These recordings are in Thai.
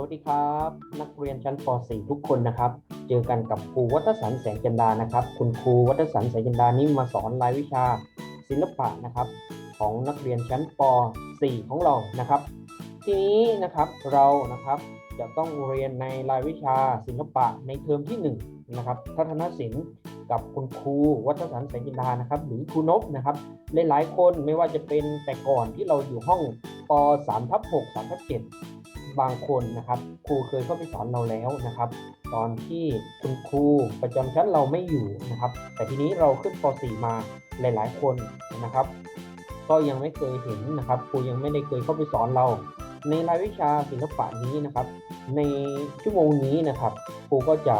สวัสดีครับ นักเรียนชั้นป .4 ทุกคนนะครับ เจอกันกับครูวัฒสันแสงจันดานะครับ คุณครูวัฒสันแสงจันดานี้มาสอนรายวิชาศิลปะนะครับ ของนักเรียนชั้นป .4 ของเรานะครับ ทีนี้นะครับเรานะครับจะต้องเรียนในรายวิชาศิลปะในเทอมที่ 1 นะครับทัศนศิลป์กับคุณครูวัฒสันแสงจินดานะครับหรือครูนบนะครับหลายๆคนไม่ว่าจะเป็นแต่ก่อนที่เราอยู่ห้องป 3 ทับ6 3ทับ7 บางคนนะครับครูเคยเข้าไปสอนเราแล้วนะครับ ตอนที่คุณครูประจำชั้นเราไม่อยู่นะครับ แต่ทีนี้เราขึ้นป .4 มาหลาย ๆ คนนะครับ ก็ยังไม่เคยเห็นนะครับครูยังไม่ได้เคยเข้าไปสอนเรา ในรายวิชาศิลปะนี้นะครับ ในชั่วโมงนี้นะครับครูก็จะ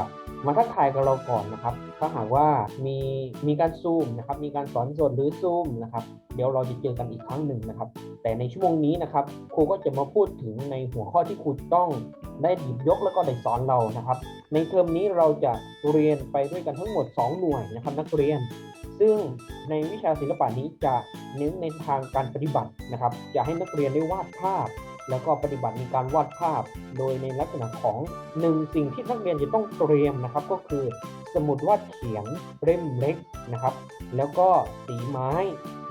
มาทักทายกับเราก่อนนะครับ ถ้าหากว่ามีมีการซูมนะครับ มีการสอนสดหรือซูมนะครับ เดี๋ยวเราจะเจอกันอีกครั้งหนึ่งนะครับ แต่ในชั่วโมงนี้นะครับ ครูก็จะมาพูดถึงในหัวข้อที่ครูต้องได้หยิบยกแล้วก็ได้สอนเรานะครับ ในเทอมนี้เราจะเรียนไปด้วยกันทั้งหมด 2 หน่วยนะครับนักเรียน ซึ่งในวิชาศิลปะนี้จะเน้นในทางการปฏิบัตินะครับ จะให้นักเรียนได้วาดภาพ แล้วก็ปฏิบัติในการวาดภาพ โดยในลักษณะของหนึ่งสิ่งที่นักเรียนจะต้องเตรียมนะครับ ก็คือสมุดวาดเขียนเล่มเล็กนะครับ แล้วก็สีไม้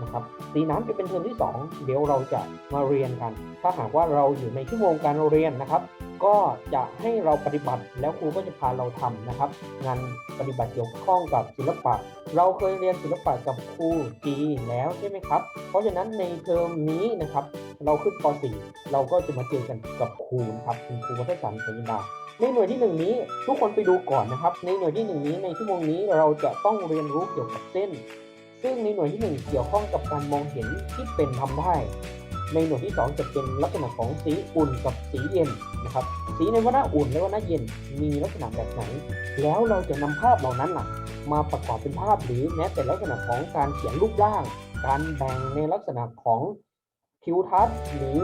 นะครับ สีน้ำจะเป็นเทอมที่ 2 เดี๋ยวเราจะมาเรียนกัน ถ้าหากว่าเราอยู่ในชั่วโมงการเรียนนะครับ ก็จะให้เราปฏิบัติแล้วครูก็จะพาเราทำนะครับ งานปฏิบัติเกี่ยวข้องกับศิลปะ เราเคยเรียนศิลปะกับครูจีแล้วใช่ไหมครับ เพราะฉะนั้นในเทอมนี้นะครับ เราขึ้นป .4 เราก็จะมาเจอกันกับครูนะครับคุณครูวัฒนสันสัญญาในหน่วยที่หนึ่งนี้ทุกคนไปดูก่อนนะครับ ในหน่วยที่หนึ่งนี้ในชั่วโมงนี้เราจะต้องเรียนรู้เกี่ยวกับเส้น ซึ่งในหน่วยที่หนึ่งเกี่ยวข้องกับการมองเห็นที่เป็นทำได้ ในหน่วยที่ 2 จะเป็นลักษณะของสีอุ่นกับสีเย็นนะครับ สีในวรรณะอุ่นและวรรณะเย็นมีลักษณะแบบไหน แล้วเราจะนำภาพเหล่านั้นมาประกอบเป็นภาพหรือแม้แต่ลักษณะของการเขียนรูปร่าง การแบ่งในลักษณะของ ทิวทัศน์หรือ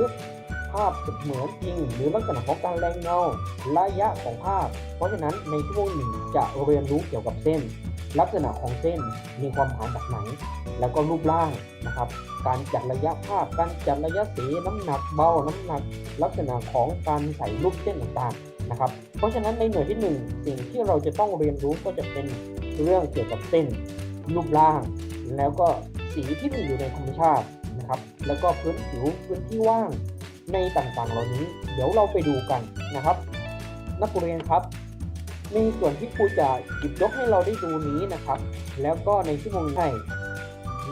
ภาพเสมือนจริง หรือลักษณะของการแรงเงาระยะของภาพ เพราะฉะนั้นในช่วงหนึ่งจะเรียนรู้เกี่ยวกับเส้น ลักษณะของเส้นมีความหมายแบบไหน แล้วก็รูปร่างนะครับ การจัดระยะภาพ การจัดระยะสีน้ำหนักเบา น้ำหนัก ลักษณะของการใส่รูปเส้นต่างๆนะครับ เพราะฉะนั้นในหน่วยที่หนึ่งสิ่งที่เราจะต้องเรียนรู้ก็จะเป็นเรื่องเกี่ยวกับเส้น รูปร่าง แล้วก็สีที่มีอยู่ในธรรมชาติ นะครับ แล้วก็พื้นผิวพื้นที่ว่างในต่างๆ เหล่านี้ เดี๋ยวเราไปดูกันนะครับ นักเรียนครับ ในส่วนที่ครูจะหยิบยกให้เราได้ดูนี้นะครับ แล้วก็ในชั่วโมงให้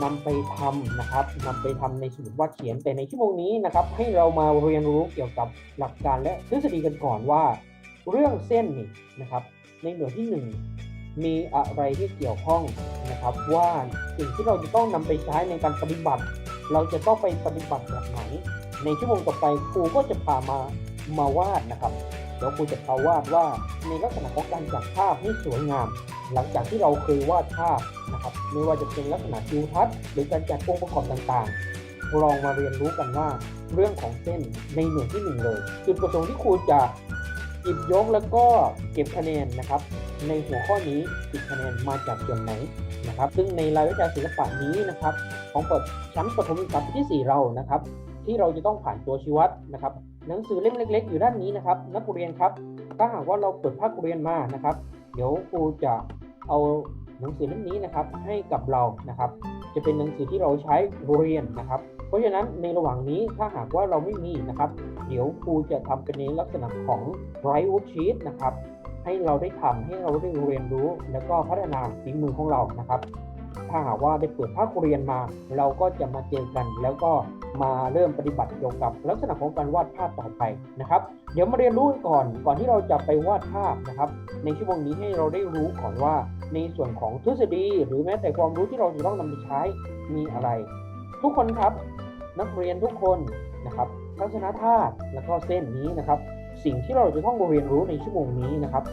นำไปทำนะครับนำไปทำในสมุดวาดเขียนแต่ในชั่วโมงนี้นะครับ ให้เรามาเรียนรู้เกี่ยวกับหลักการและทฤษฎีกันก่อนว่า เรื่องเส้นนี่นะครับ ในหน่วยที่หนึ่งมีอะไรที่เกี่ยวข้องนะครับ ว่าสิ่งที่เราจะต้องนำไปใช้ในการปฏิบัติ เราจะต้องไปปฏิบัติแบบไหน ในชั่วโมงต่อไปครูก็จะพามามาวาดนะครับเดี๋ยวครูจะพาวาดว่าในลักษณะของการจัดภาพให้สวยงาม หลังจากที่เราเคยวาดภาพนะครับไม่ว่าจะเป็นลักษณะทิวทัศน์หรือการจัดองค์ประกอบต่างๆ ลองมาเรียนรู้กันว่าเรื่องของเส้นในหน่วยที่หนึ่งเลยจุดประสงค์ที่ครูจะหยิบยกแล้วก็เก็บคะแนนนะครับ ในหัวข้อนี้ติดคะแนนมาจากส่วนไหน นะครับ ซึ่งในรายวิชาศิลปะนี้นะครับ ของปชั้นประถมศึกษาปีที่ 4 เรานะครับ ที่เราจะต้องผ่านตัวชีวัดนะครับ หนังสือเล่มเล็ก ๆ อยู่ด้านนี้นะครับ นักเรียนครับ ถ้าหากว่าเราเปิดภาคเรียนมานะครับ เดี๋ยวครูจะเอาหนังสือเล่มนี้นะครับให้กับเรานะครับ จะเป็นหนังสือที่เราใช้เรียนนะครับ เพราะฉะนั้นในระหว่างนี้ถ้าหากว่าเราไม่มีนะครับ เดี๋ยวครูจะทำเป็นในลักษณะของ write worksheet นะครับ ให้เราได้ทำให้เราได้เรียนรู้ แล้วก็พัฒนาฝีมือของเรานะครับ ถ้าหากว่าได้เปิดภาคเรียนมา เราก็จะมาเจอกัน แล้วก็มาเริ่มปฏิบัติเกี่ยวกับ ลักษณะของการวาดภาพต่อไปนะครับ เดี๋ยวมาเรียนรู้กันก่อนก่อนที่เราจะไปวาดภาพนะครับ ในชั่วโมงนี้ให้เราได้รู้ก่อนว่าในส่วนของทฤษฎี หรือแม้แต่ความรู้ที่เราจะต้องนำไปใช้มีอะไร ทุกคนครับ นักเรียนทุกคนนะครับ ทัศนธาตุแล้วก็เส้นนี้นะครับ สิ่งที่เราจะต้องเรียนรู้ในชั่วโมงนี้นะครับ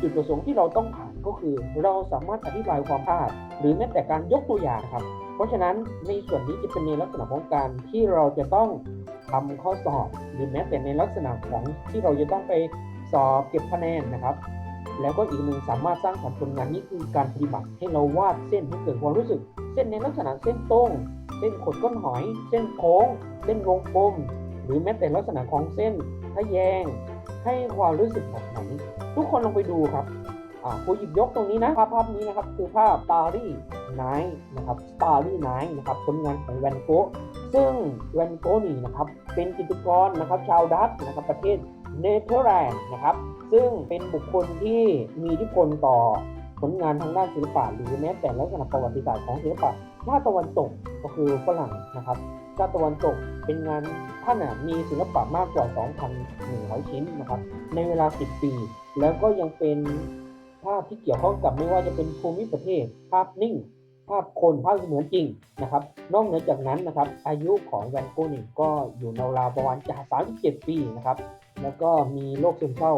จุดประสงค์ที่เราต้องผ่านก็คือ เราสามารถอธิบายความพลาด หรือแม้แต่การยกตัวอย่างครับ เพราะฉะนั้นในส่วนนี้จะเป็นในลักษณะของการที่เราจะต้องทำข้อสอบ หรือแม้แต่ในลักษณะของที่เราจะต้องไปสอบเก็บคะแนนนะครับ แล้วก็อีกหนึ่งสามารถสร้างสรรค์ผลงานนี้คือการปฏิบัติให้เราวาดเส้นให้เกิดความรู้สึก เส้นในลักษณะเส้นตรงเส้นขดก้นหอย เส้นโค้ง เส้นวงกลมหรือแม้แต่ลักษณะของเส้นทะแยง ให้ความรู้สึกแบบไหน ทุกคนลองไปดูครับอ่าครูหยิบยกตรงนี้นะภาพภาพนี้นะครับ คือภาพ Starry Night นะครับ Starry Night นะครับผลงานของแวนโกะซึ่งแวนโกะนี่นะครับ เป็นจิตรกรนะครับชาวดัต์นะครับประเทศเนเธอร์แลนด์นะครับ ซึ่งเป็นบุคคลที่มีอิทธิพลต่อ ผลงานทางด้านศิลปะหรือแม้แต่ลักษณะประวัติศาสตร์ของศิลปะชาติตะวันตกก็คือฝรั่งนะครับชาติตะวันตกเป็นงานท่านมีศิลปะมากกว่า 2,100 ชิ้นนะครับในเวลา 10 ปี แล้วก็ยังเป็นภาพที่เกี่ยวข้องกับไม่ว่าจะเป็นภูมิประเทศ ภาพนิ่ง ภาพคนภาพเสมือนจริงนะครับ นอกเหนือจากนั้นนะครับ อายุของแวนโกนี่ก็อยู่ในราวๆประมาณจาก37 ปีนะครับ แล้วก็มีโรคซึมเศร้า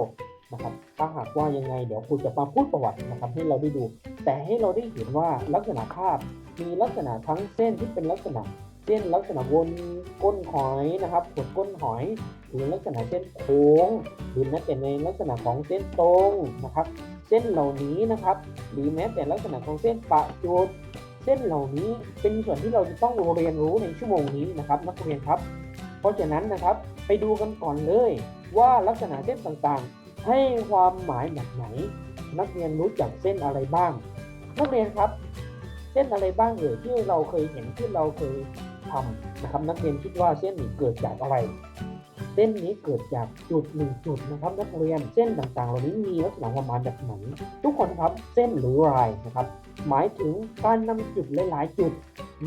นะครับถ้าหากว่ายังไงเดี๋ยวคุณจะมาพูดประวัตินะครับให้เราได้ดู แต่ให้เราได้เห็นว่าลักษณะภาพมีลักษณะทั้งเส้นที่เป็นลักษณะ เส้นลักษณะวนก้นหอยนะครับขดก้นหอยหรือลักษณะเส้นโค้งหรือแม้แต่ในลักษณะของเส้นตรงนะครับ เส้นเหล่านี้นะครับ หรือแม้แต่ลักษณะของเส้นปะจุดเส้นเหล่านี้เป็นส่วนที่เราจะต้องเรียนรู้ในชั่วโมงนี้นะครับ นักเรียนครับ เพราะฉะนั้นนะครับไปดูกันก่อนเลยว่าลักษณะเส้นต่างๆ ให้ความหมายแบบไหน นักเรียนรู้จักเส้นอะไรบ้าง นักเรียนครับ เส้นอะไรบ้างเอ่ยที่เราเคยเห็นที่เราเคยทำนะครับ นักเรียนคิดว่าเส้นนี้เกิดจากอะไร เส้นนี้เกิดจากจุดหนึ่งจุดนะครับ นักเรียนเส้นต่างๆ เหล่านี้มีลักษณะความายแบบไหนทุกคนครับเส้นหรือลายนะครับ หมายถึงการนำจุดหลายๆ จุด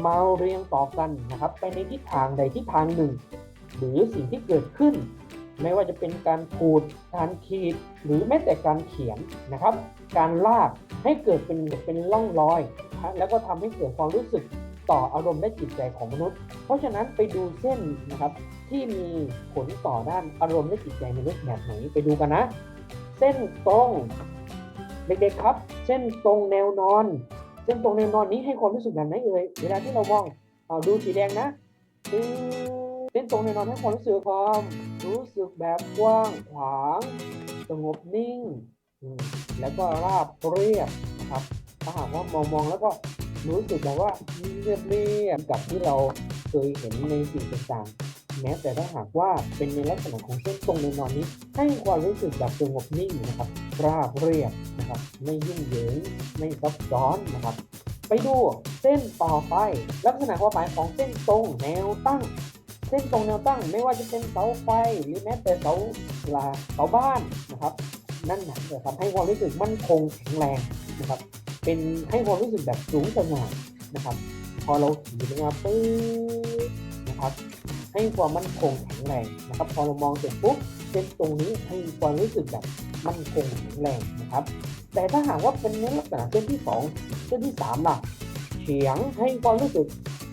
มาเรียงต่อกันนะครับ ไปในทิศทางใดทิศทางหนึ่ง หรือสิ่งที่เกิดขึ้น ไม่ว่าจะเป็นการขูด การขีด หรือแม้แต่การเขียนนะครับ การลากให้เกิดเป็นเป็นร่องรอย แล้วก็ทำให้เกิดความรู้สึกต่ออารมณ์และจิตใจของมนุษย์ เพราะฉะนั้นไปดูเส้นนะครับที่มีผลต่อด้านอารมณ์และจิตใจมนุษย์แบบไหนไปดูกันนะ เส้นตรงเด็กๆครับ เส้นตรงแนวนอน เส้นตรงแนวนอนนี้ให้ความรู้สึกแบบไหนเอ่ยเวลาที่เรามองเอาดูสีแดงนะตึ เส้นตรงแนวนอนให้ความรู้สึกความรู้สึกแบบกว้างขวางสงบนิ่ง แล้วก็ราบเรียบนะครับ ถ้าหากว่ามองมองแล้วก็รู้สึกแบบว่าเรียบเรียบกับที่เราเคยเห็นในสิ่งต่างๆ แม้แต่ถ้าหากว่าเป็นในลักษณะของเส้นตรงในนอนนี้ ให้ความรู้สึกแบบสงบนิ่งนะครับ ราบเรียบนะครับ ไม่ยุ่งเหยิงไม่ซับซ้อนนะครับ ไปดูเส้นต่อไป ลักษณะความหมายของเส้นตรงแนวตั้ง ส้นตรงแนวตั้ง ไม่ว่าจะเป็นเสาไฟหรือแม้แต่เสาลาเสาบ้านนะครับ นั่นนะจะทำให้ความรู้สึกมั่นคงแข็งแรงนะครับ เป็นให้ความรู้สึกแบบสูงสง่านะครับ พอเราขี่ลงมาปุ๊บนะครับ ให้ความมั่นคงแข็งแรงนะครับ พอเรามองเสร็จปุ๊บเส้นตรงนี้ให้ความรู้สึกแบบมั่นคงแข็งแรงนะครับ แต่ถ้าหากว่าเป็นในลักษณะเส้นที่สองเส้นที่สามล่ะ เฉียงให้ความรู้สึก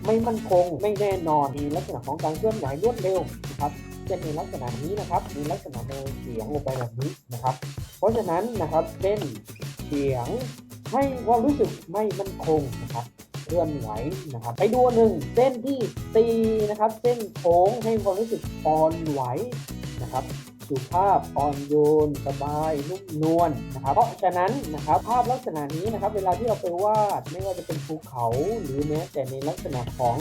ไม่มั่นคง ไม่แน่นอนมีลักษณะของการเคลื่อนไหวรวดเร็วนะครับเส้นลักษณะนี้นะครับ มีลักษณะแนวเฉียงลงไปแบบนี้นะครับ เพราะฉะนั้นนะครับเส้นเฉียงให้ความรู้สึกไม่มั่นคงนะครับเคลื่อนไหวนะครับ ไปดูหนึ่งเส้นที่สี่นะครับ เส้นโค้งให้ความรู้สึกอ่อนไหวนะครับ สุภาพอ่อนโยน สบายนุ่มนวลนะครับเพราะฉะนั้นนะครับภาพลักษณะนี้นะครับเวลาที่เราไปวาดไม่ว่าจะเป็นภูเขาหรือแม้แต่ในลักษณะของ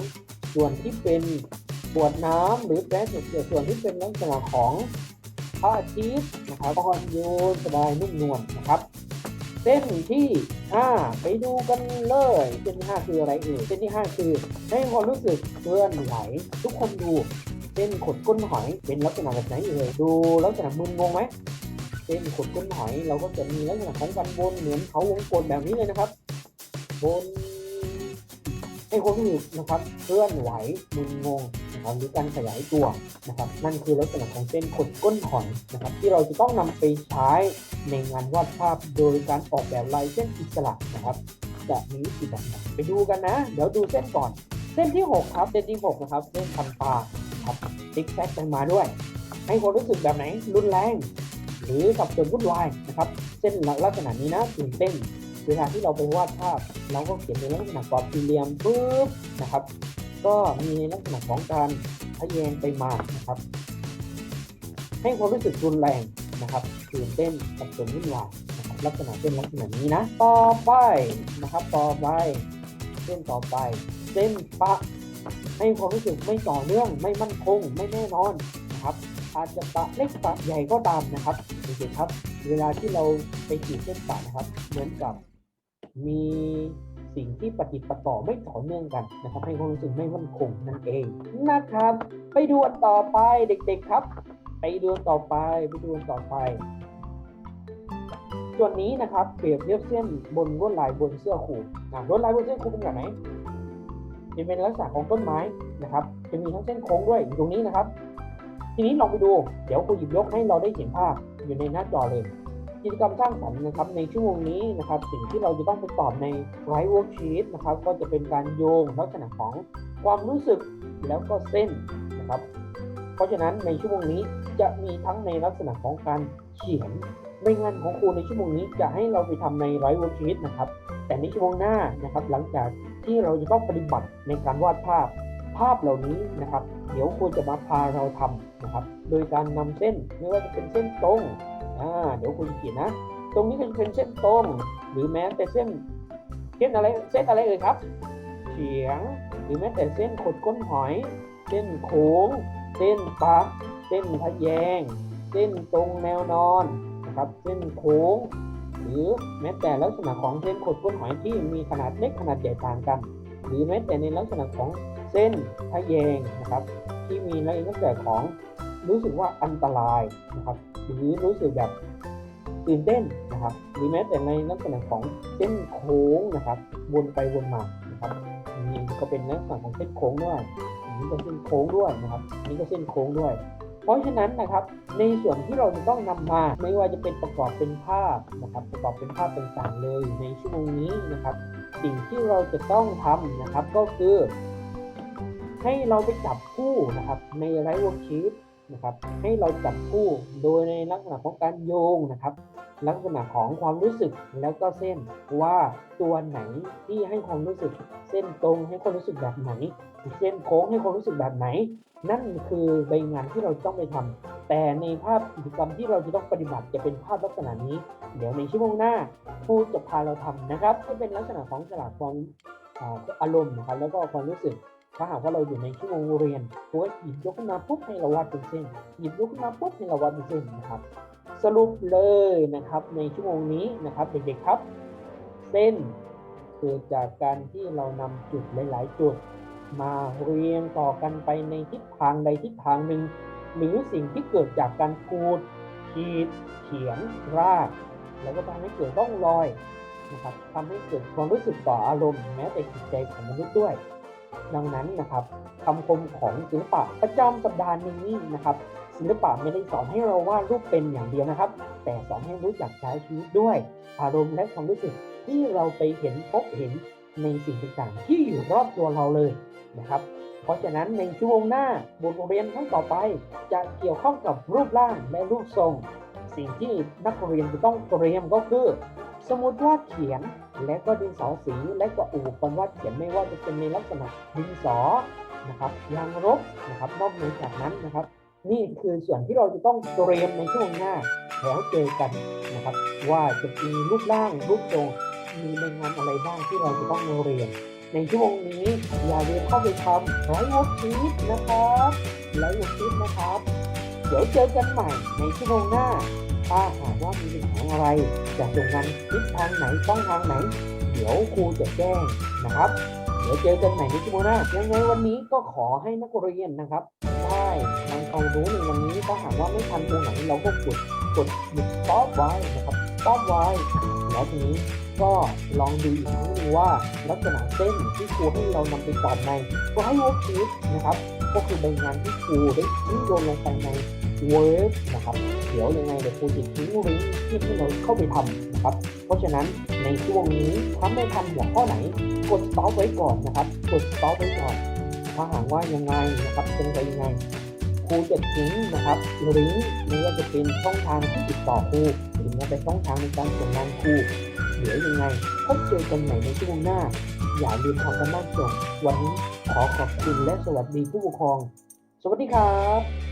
ส่วนที่เป็นขวดน้ำหรือแม้แต่ส่วนที่เป็นลักษณะของพระอาทิตย์นะครับอ่อนโยนสบายนุ่มนวลนะครับเส้นที่ 5 ไปดูกันเลยเส้นที่ 5 คืออะไรเอ่ยเส้นที่ 5 คือให้ความรู้สึกเคลื่อนไหวทุกคนดู เส้นขดก้นหอยเป็นลักษณะแบบไหนเอ่ยดูลักษณะมึนงงไหมเส้นขดก้นหอยเราก็จะมีลักษณะของการวนเหมือนเขาวงกลมแบบนี้เลยนะครับวนให้ความรู้สึกนะครับเคลื่อนไหวมึนงงนะครับหรือการขยายตัวนะครับ นั่นคือลักษณะของเส้นขดก้นหอยนะครับ ที่เราจะต้องนำไปใช้ในงานวาดภาพโดยการออกแบบลายเส้นอิสระนะครับจะมีวิธีแบบไหนไปดูกันนะ เดี๋ยวดูเส้นก่อน เส้นที่ 6 ครับ เส้นที่ 6 นะครับ เส้นพันตา ครับติ๊กแซกกันมาด้วย ให้ความรู้สึกแบบไหนรุนแรง หรือสับสนวุ่นวายนะครับ เส้นลักษณะนี้นะตื่นเต้นเวลาที่เราไปวาดภาพเราก็เขียนในลักษณะกรอบสี่เหลี่ยมปุ๊บนะครับ ก็มีลักษณะของการทะแยงไปมานะครับ ให้ความรู้สึกรุนแรงนะครับตื่นเต้นสับสนวุ่นวายนะครับลักษณะเส้นลักษณะนี้นะ ต่อไปนะครับ ต่อไป เส้นต่อไป เส้นปะ ให้ความรู้สึกไม่ต่อเนื่องไม่มั่นคงไม่แน่นอนนะครับ อาจจะปะเล็กปะใหญ่ก็ตามนะครับเด็กๆครับ เวลาที่เราไปขีดเส้นปะนะครับ เหมือนกับมีสิ่งที่ปฏิปต่อไม่ต่อเนื่องกันนะครับ ให้ความรู้สึกไม่มั่นคงนั่นเองนะครับ ไปดูกันต่อไปเด็กๆครับ ไปดูกันต่อไปไปดูกันต่อไป ส่วนนี้นะครับเปรียบเทียบเส้นบนลวดลายบนเสื้อครูนะลวดลายบนเสื้อครูเป็นแบบไหน จะเป็นลักษณะของต้นไม้นะครับ จะมีทั้งเส้นโค้งด้วยอยู่ตรงนี้นะครับ ทีนี้ลองไปดู เดี๋ยวครูหยิบยกให้เราได้เห็นภาพอยู่ในหน้าจอเลยกิจกรรมสร้างสรรค์นะครับในชั่วโมงนี้นะครับ สิ่งที่เราจะต้องไปตอบในไรเวิร์กชีตนะครับ ก็จะเป็นการโยงลักษณะของความรู้สึกแล้วก็เส้นนะครับ เพราะฉะนั้นในชั่วโมงนี้จะมีทั้งในลักษณะของการเขียนในงานของครูในชั่วโมงนี้จะให้เราไปทำในไรเวิร์กชีตนะครับ แต่ในชั่วโมงหน้านะครับ หลังจาก ที่เราจะต้องปฏิบัติในการวาดภาพภาพเหล่านี้นะครับ เดี๋ยวครูจะมาพาเราทำนะครับ โดยการนำเส้นไม่ว่าจะเป็นเส้นตรงอ่าเดี๋ยวครูจะเขียนนะ ตรงนี้ก็จะเป็นเส้นตรง หรือแม้แต่เส้นเส้นอะไรเส้นอะไรเอ่ยครับเฉียงหรือแม้แต่เส้นขดก้นหอย เส้นโค้ง เส้นปะเส้นทะแยง เส้นตรงแนวนอนนะครับ เส้นโค้ง หรือแม้แต่ลักษณะของเส้นขดก้นหอยที่มีขนาดเล็กขนาดใหญ่ต่างกัน หรือแม้แต่ในลักษณะของเส้นทะแยงนะครับ ที่มีในลักษณะของรู้สึกว่าอันตรายนะครับ หรือรู้สึกแบบตื่นเต้นนะครับหรือแม้แต่ในลักษณะของเส้นโค้งนะครับวนไปวนมานะครับนี่ก็เป็นลักษณะของเส้นโค้งด้วยนนี้ก็เส้นโค้งด้วยนะครับนนี้ก็เส้นโค้งด้วย เพราะฉะนั้นนะครับในส่วนที่เราจะต้องนำมา ไม่ว่าจะเป็นประกอบเป็นภาพนะครับประกอบเป็นภาพต่างๆเลยในชั่วโมงนี้นะครับ สิ่งที่เราจะต้องทำนะครับก็คือ ให้เราไปจับคู่นะครับในไรวงชีตนะครับให้เราจับคู่โดยในลักษณะของการโยงนะครับ ลักษณะของความรู้สึกแล้วก็เส้นว่าตัวไหนที่ให้ความรู้สึก เส้นตรงให้ความรู้สึกแบบไหน เส้นโค้งให้ความรู้สึกแบบไหน นั่นคือใบงานที่เราต้องไปทำแต่ในภาพกิจกรรมที่เราจะต้องปฏิบัติจะเป็นภาพลักษณะนี้ เดี๋ยวในชั่วโมงหน้าครูจะพาเราทำนะครับก็เป็นลักษณะของสลากความอารมณ์นะครับแล้วก็ความรู้สึกถ้าหากว่าเราอยู่ในชั่วโมงเรียนครูหยิบยกขึ้นมาปุ๊บให้เราวาดเป็นเส้น หยิบยกขึ้นมาปุ๊บให้เราวาดเป็นเส้นนะครับ สรุปเลยนะครับในชั่วโมงนี้นะครับเด็กๆครับ เส้นเกิดจากการที่เรานำจุดหลาย ๆ จุด มาเรียงต่อกันไปในทิศทางใดทิศทางหนึ่ง หรือสิ่งที่เกิดจากการขูดขีดเขียนราก แล้วก็ทำให้เกิดร่องรอยนะครับทำให้เกิดความรู้สึกต่ออารมณ์แม้แต่จิตใจของมนุษย์ด้วย ดังนั้นนะครับคำคมของศิลปะประจำสัปดาห์นี้นะครับ ศิลปะไม่ได้สอนให้เราวาดรูปเป็นอย่างเดียวนะครับ แต่สอนให้รู้จักใช้ชีวิตด้วย อารมณ์และความรู้สึกที่เราไปเห็นพบเห็นในสิ่งต่างๆ ที่อยู่รอบตัวเราเลย นะครับ เพราะฉะนั้นในชั่วโมงหน้าบทเรียนครั้งต่อไป จะเกี่ยวข้องกับรูปร่างและรูปทรง สิ่งที่นักเรียนจะต้องเตรียมก็คือ สมุดวาดเขียนและก็ดินสอสีและก็อุปกรณ์วาดเขียนไม่ว่าจะเป็นในลักษณะดินสอนะครับยางลบนะครับนอกเหนือจากนั้นนะครับ นี่คือส่วนที่เราจะต้องเตรียมในช่วงหน้าแล้วเจอกันนะครับ ว่าจะมีรูปร่างรูปทรงมีในงานอะไรบ้างที่เราจะต้องเรียน ในช่วงนี้อย่าลืมเข้าไปทำไลฟ์วอร์ชีตนะครับไลฟ์วอร์ชีตนะครับ เดี๋ยวเจอกันใหม่ในชั่วโมงหน้า ถ้าหากว่ามีปัญหาอะไรจะส่งงานทิศทางไหนต้องทางไหน เดี๋ยวครูจะแจ้งนะครับ เดี๋ยวเจอกันใหม่ในชั่วโมงหน้ายังไงวันนี้ก็ขอให้นักเรียนนะครับได้ทำความรู้ในวันนี้ถ้าหากว่าไม่ทันตรงไหนเราก็กดกดหยุดสต็อปไว้นะครับสต็อปไว้แล้วทีนี้ก็ลองดูอีกครั้งหนึงว่าลักษณะเส้นที่ครูให้เรานำไปตอบในก็ให้วอร์ชีตนะครับ ก็คือใบงานที่ครูได้ทิ้งโยนลงไปในเวิร์กนะครับ เดี๋ยวยังไงเดี๋ยวครูจะทิ้งลิงก์ที่ให้เราเข้าไปทำนะครับ เพราะฉะนั้นในช่วงนี้ถ้าไม่ทำหัวข้อไหน กด stop ไว้ก่อนนะครับ กด stop ไว้ก่อน ถ้าหากว่ายังไงนะครับเป็นไปยังไงครูจะทิ้งนะครับลิงก์ไม่ว่าจะเป็นช่องทางที่ติดต่อครูหรือแม้แต่ช่องทางในการส่งงานครู เดี๋ยวยังไงพบเจอกันใหม่ในช่วงหน้า อย่าลืมทำกันบ้านส่ง วันนี้ขอขอบคุณและสวัสดีผู้ปกครอง สวัสดีครับ